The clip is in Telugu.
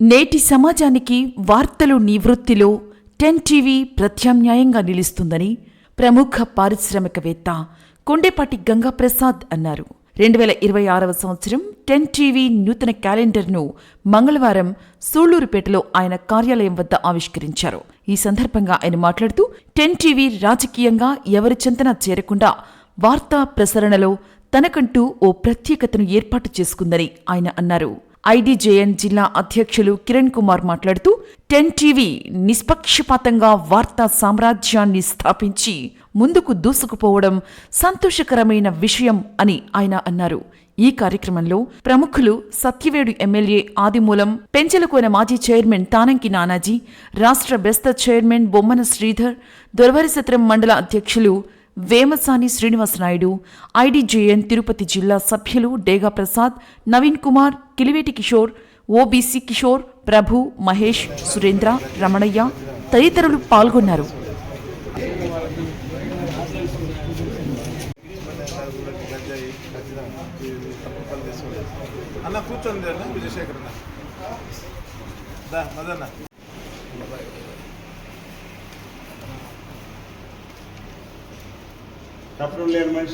నేటి సమాజానికి వార్తలు నివృత్తిలో టెన్ టీవీ ప్రత్యామ్నాయంగా నిలుస్తుందని ప్రముఖ పారిశ్రామికవేత్త కొండేపాటి గంగాప్రసాద్ అన్నారు. రెండు వేల ఇరవై ఆరవ సంవత్సరం టెన్ టీవీ నూతన క్యాలెండర్ను మంగళవారం సూళ్ళూరుపేటలో ఆయన కార్యాలయం వద్ద ఆవిష్కరించారు. ఈ సందర్భంగా ఆయన మాట్లాడుతూ టెన్ టీవీ రాజకీయంగా ఎవరి చెంతన చేరకుండా వార్తా ప్రసరణలో తనకంటూ ఓ ప్రత్యేకతను ఏర్పాటు చేసుకుందని ఆయన అన్నారు. ఐడీజేఎన్ జిల్లా అధ్యక్షులు కిరణ్ కుమార్ మాట్లాడుతూ టెన్ టీవీ నిష్పక్షపాతంగా వార్తా సామ్రాజ్యాన్ని స్థాపించి ముందుకు దూసుకుపోవడం సంతోషకరమైన విషయం అని ఆయన అన్నారు. ఈ కార్యక్రమంలో ప్రముఖులు సత్యవేడు ఎమ్మెల్యే ఆదిమూలం పెంచలకోన మాజీ చైర్మన్ తానంకి నానాజీ రాష్ట్ర బెస్త చైర్మన్ బొమ్మన శ్రీధర్ దొరవరిసత్రం మండల అధ్యక్షులు వేమసాని శ్రీనివాసనాయుడు ఐడిజేఎన్ తిరుపతి జిల్లా సభ్యులు డేగా ప్రసాద్ నవీన్ కుమార్ కిలివేటి కిషోర్ ఓబీసీ కిషోర్ ప్రభు మహేష్ సురేంద్ర రమణయ్య తదితరులు పాల్గొన్నారు. అన్న కూర్చోండి అన్న విజయశేఖర్ అన్న. దా మదన్న. కప్పడం లేని మనిషి